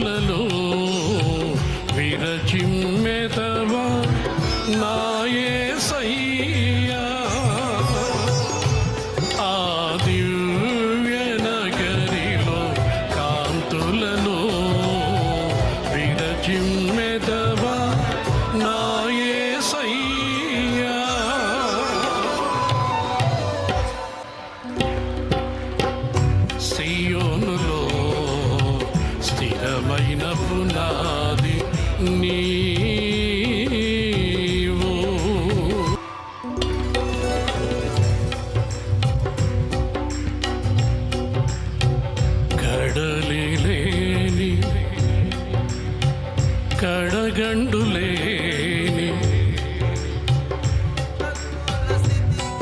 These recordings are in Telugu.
కన్నులలో విరచిమ్మెదవా? నాయే సయ్యా. ఆ దివ్య నగరిలో కాంతులలో విరచిమ్మ స్థిరమైన పునాది నీవు కడలిలేని కడగండులేని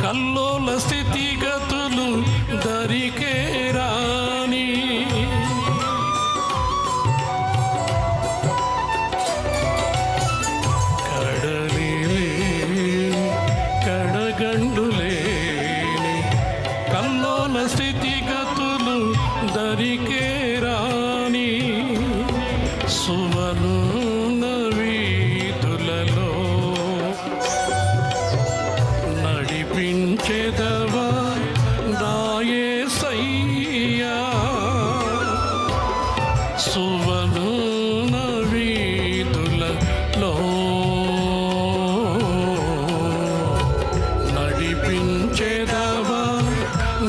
కల్లోల స్థితిగతులు దరికే నడిపించెదవా దాయే సయ్యా. సువను వీధులలో నడిపించెదవా?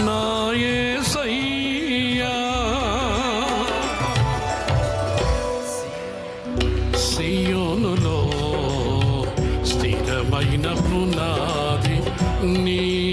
నాయే సయ్యా. సియోనులో స్థిరమైన పునాది నీ